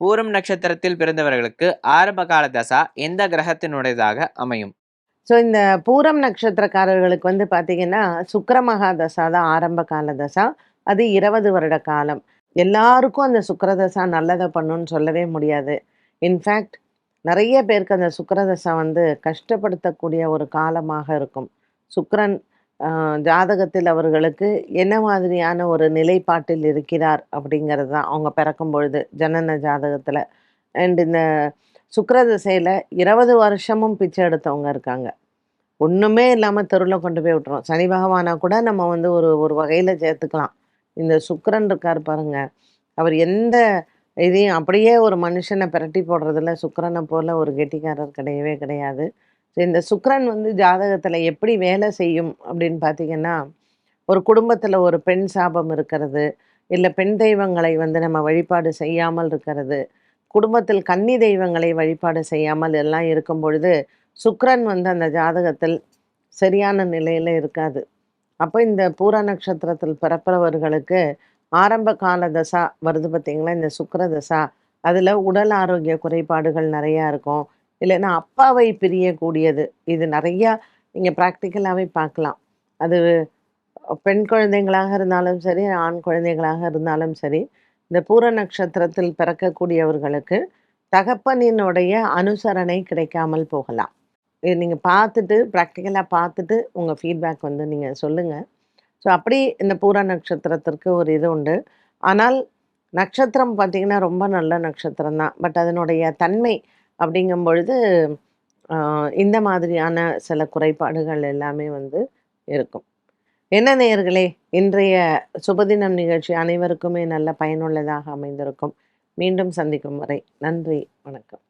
பூரம் நட்சத்திரத்தில் பிறந்தவர்களுக்கு ஆரம்ப கால தசா எந்த கிரகத்தினுடையதாக அமையும்? ஸோ இந்த பூரம் நட்சத்திரக்காரர்களுக்கு வந்து பார்த்தீங்கன்னா சுக்கிர மகா தசா தான் ஆரம்ப கால தசா. அது இருபது வருட காலம். எல்லாருக்கும் அந்த சுக்கரதசா நல்லதை பண்ணுன்னு சொல்லவே முடியாது. இன்ஃபேக்ட் நிறைய பேருக்கு அந்த சுக்கரதசா வந்து கஷ்டப்படுத்தக்கூடிய ஒரு காலமாக இருக்கும். சுக்கரன் ஜாதகத்தில் அவர்களுக்கு என்ன மாதிரியான ஒரு நிலைப்பாட்டில் இருக்கிறார் அப்படிங்கிறது தான் அவங்க பிறக்கும் பொழுது ஜனன ஜாதகத்தில். அண்ட் இந்த சுக்கிரதசையில் இருபது வருஷமும் பிச்சை எடுத்தவங்க இருக்காங்க. ஒன்றுமே இல்லாமல் தெருவில் கொண்டு போய் விட்டுறோம். சனி பகவானா கூட நம்ம வந்து ஒரு ஒரு வகையில் சேர்த்துக்கலாம். இந்த சுக்கரன் இருக்கார் பாருங்க. அவர் எந்த இதையும் அப்படியே ஒரு மனுஷனை பிரட்டி போடுறதுல சுக்கரனை போல ஒரு கெட்டிக்காரர் கிடையவே கிடையாது. இந்த சுக்கரன் வந்து ஜாதகத்தில் எப்படி வேலை செய்யும் அப்படின்னு பார்த்தீங்கன்னா ஒரு குடும்பத்தில் ஒரு பெண் சாபம் இருக்கிறது இல்லை பெண் தெய்வங்களை வந்து நம்ம வழிபாடு செய்யாமல் இருக்கிறது குடும்பத்தில் கன்னி தெய்வங்களை வழிபாடு செய்யாமல் எல்லாம் இருக்கும் பொழுது சுக்கரன் வந்து அந்த ஜாதகத்தில் சரியான நிலையில் இருக்காது. அப்போ இந்த பூர நட்சத்திரத்தில் பிறப்பவர்களுக்கு ஆரம்ப கால தசா வருது பார்த்திங்களா இந்த சுக்கர தசா அதில் உடல் ஆரோக்கிய குறைபாடுகள் நிறையா இருக்கும். இல்லைன்னா அப்பாவை பிரியக்கூடியது. இது நிறையா நீங்கள் ப்ராக்டிக்கலாகவே பார்க்கலாம். அது பெண் குழந்தைங்களாக இருந்தாலும் சரி ஆண் குழந்தைகளாக இருந்தாலும் சரி இந்த பூர நட்சத்திரத்தில் பிறக்கக்கூடியவர்களுக்கு தகப்பனினுடைய அனுசரணை கிடைக்காமல் போகலாம். இது நீங்கள் பார்த்துட்டு ப்ராக்டிக்கலாக பார்த்துட்டு உங்கள் ஃபீட்பேக் வந்து நீங்கள் சொல்லுங்கள் ஸோ அப்படி இந்த பூர நட்சத்திரத்திற்கு ஒரு இது உண்டு. ஆனால் நட்சத்திரம் பார்த்திங்கன்னா ரொம்ப நல்ல நட்சத்திரம் தான் பட் அதனுடைய தன்மை அப்படிங்கும் பொழுது ஆஹ், இந்த மாதிரியான சில குறைபாடுகள் எல்லாமே வந்து இருக்கும். என்ன நேயர்களே இன்றைய சுபதினம் நிகழ்ச்சி அனைவருக்குமே நல்ல பயனுள்ளதாக அமைந்திருக்கும். மீண்டும் சந்திக்கும் வரை நன்றி வணக்கம்.